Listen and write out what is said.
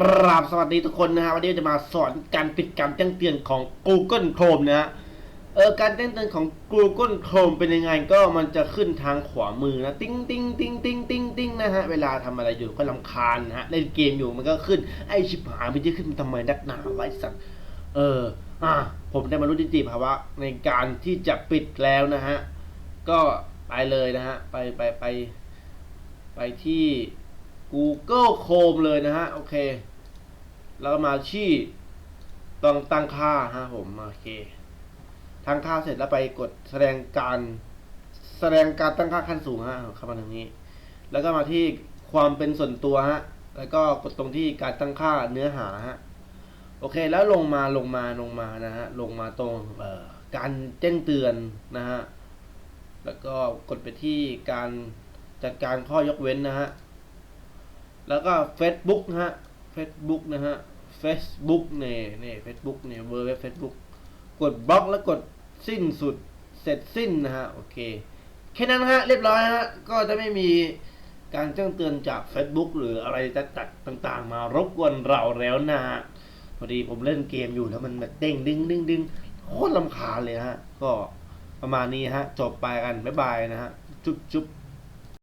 ราบสวัสดีทุกคนนะฮะวันนี้จะมาสอนการปิดการแจ้งเตือนของ Google Chrome นะฮะเออการแจ้งเตือนของ Google Chrome เป็นยังไงก็มันจะขึ้นทางขวามือนะติ้งติ้งติ้งติ้งติ้งติ้งนะฮะเวลาทำอะไรอยู่ก็ลำคาญฮะเล่นเกมอยู่มันก็ขึ้นไอชิบหายมันจะขึ้นทำไมนักหนาไว้สัตว์เอออะผมได้มารู้นิติภาวะในการที่จะปิดแล้วนะฮะก็ไปเลยนะฮะไปไปไปไปที่ Google Chrome เลยนะฮะ โอเค แล้วก็มาที่ต้องตั้งค่าฮะผมโอเคตั้งค่าเสร็จแล้วไปกดแสดงการแสดงการตั้งค่าขั้นสูงฮะเข้ามาทางนี้ แล้วก็มาที่ความเป็นส่วนตัวฮะแล้วก็กดตรงที่การตั้งค่าเนื้อหาฮะโอเคแล้วลงมาลงมาลงมานะฮะลงมาตรงเอ่อการแจ้งเตือนนะฮะแล้วก็กดไปที่การจัดการข้อยกเว้นนะฮะ แล้วก็ Facebook นะฮะ Facebook นะฮะ Facebook เนี่ยเนี่ย Facebook เนี่ยเวอร์เว็บ Facebook กดบล็อกแล้วกดสิ้นสุดเสร็จสิ้นนะฮะ โอเคแค่นั้นฮะ เรียบร้อยฮะ ก็จะไม่มีการแจ้งเตือนจาก Facebook หรืออะไรจัดต่างๆ มารบกวนเราแล้วนะฮะพอดีผมเล่นเกมอยู่แล้วมันแบบเด้งดึงดึงดึงโคตรลำคาญเลยฮะ ก็ประมาณนี้ฮะ จบไปกัน บ๊ายบายนะฮะ จุ๊บจุ๊บ